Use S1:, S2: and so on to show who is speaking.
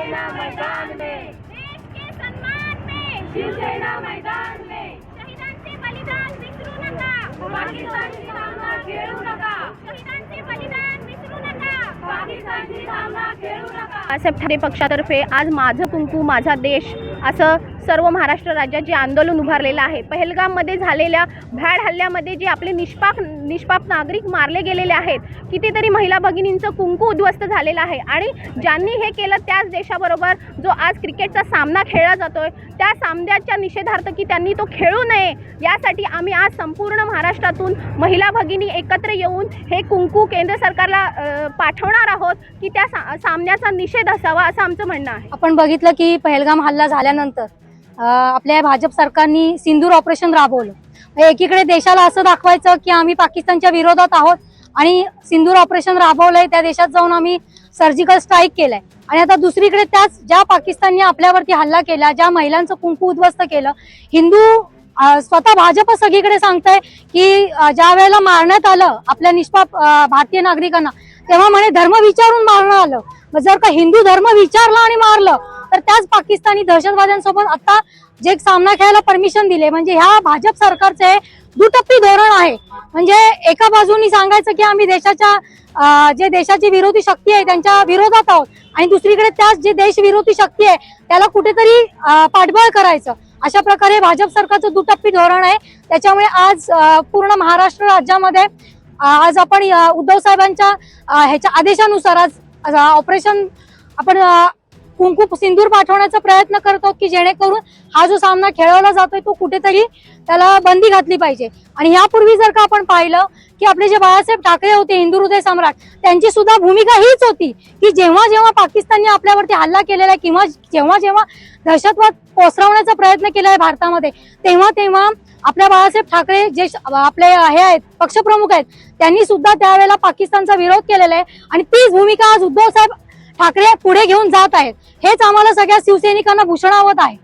S1: शिवसेना मैदान में।
S2: देश के सन्मान में।
S1: शिवसेना मैदान में।
S2: शहीदांचे बलिदान विसरू नका।
S1: पाकिस्तानची सामना खेळू नका।
S2: शहीदांचे बलिदान विसरू नका।
S1: पाकिस्तानची सामना खेळू नका।
S3: ठाकरे पक्षातर्फे आज माझं कुंकू माझा देश असं सर्व महाराष्ट्र राज्यात जे आंदोलन उभारलेलं आहे पहलगाममध्ये झालेल्या भ्याड हल्ल्यामध्ये जे आपले निष्पाप निष्पाप नागरिक मारले गेलेले आहेत कितीतरी महिला भगिनींचं कुंकू उद्ध्वस्त झालेलं आहे आणि ज्यांनी हे केलं त्याच देशाबरोबर जो आज क्रिकेटचा सामना खेळला जातोय त्या सामन्याच्या निषेधार्थ की त्यांनी तो खेळू नये यासाठी आम्ही आज संपूर्ण महाराष्ट्रातून महिला भगिनी एकत्र येऊन हे कुंकू केंद्र सरकारला पाठवणार आहोत की त्या सा सामन्याचा निषेध असावा असं आमचं म्हणणं आहे.
S4: आपण बघितलं की पहलगाम हल्ला झाल्यानंतर आपल्या भाजप सरकारनी सिंदूर ऑपरेशन राबवलं. म्हणजे एकीकडे देशाला असं दाखवायचं की आम्ही पाकिस्तानच्या विरोधात आहोत आणि सिंदूर ऑपरेशन राबवलंय त्या देशात जाऊन आम्ही सर्जिकल स्ट्राईक केलंय. आणि आता दुसरीकडे त्याच ज्या पाकिस्तानने आपल्यावरती हल्ला केला ज्या महिलांचं कुंकू उद्ध्वस्त केलं हिंदू स्वतः भाजप सगळीकडे सांगताय की ज्या वेळेला मारण्यात आलं आपल्या निष्पाप भारतीय नागरिकांना तेव्हा म्हणे धर्म विचारून मारणं आलं. मग जर का हिंदू धर्म विचारला आणि मारलं तर त्याच पाकिस्तानी दहशतवाद्यांसोबत आता जे सामना खेळायला परमिशन दिले म्हणजे ह्या भाजप सरकारचे दुटप्पी धोरण आहे. म्हणजे एका बाजूनी सांगायचं की आम्ही देशाच्या जे देशाची विरोधी शक्ती आहे त्यांच्या विरोधात आहोत. आणि दुसरीकडे त्याच जे देश विरोधी शक्ती आहे त्याला कुठेतरी पाठबळ करायचं. अशा प्रकारे भाजप सरकारचं दुटप्पी धोरण आहे. त्याच्यामुळे आज पूर्ण महाराष्ट्र राज्यामध्ये आज आपण उद्धव साहेबांच्या ह्याच्या आदेशानुसार आज ऑपरेशन आपण कुंकू सिंदूर पाठवण्याचा प्रयत्न करतो की जेणेकरून हा जो सामना खेळवला जातोय तो कुठेतरी त्याला बंदी घातली पाहिजे. आणि यापूर्वी जर का आपण पाहिलं की आपले जे बाळासाहेब ठाकरे होते हिंदू हृदय सम्राट त्यांची सुद्धा भूमिका हीच होती की जेव्हा जेव्हा पाकिस्तानने आपल्यावरती हल्ला केलेला आहे किंवा जेव्हा जेव्हा दहशतवाद पोचवण्याचा प्रयत्न केला आहे भारतामध्ये तेव्हा तेव्हा आपल्या बाळासाहेब ठाकरे जे आपले हे आहेत पक्षप्रमुख आहेत त्यांनी सुद्धा त्यावेळेला पाकिस्तानचा विरोध केलेला आहे आणि तीच भूमिका आज उद्धव साहेब ठाकरे पुढे घेऊन जात आहेत. हेच आम्हाला सगळ्या शिवसैनिकांना भूषणावत आहे.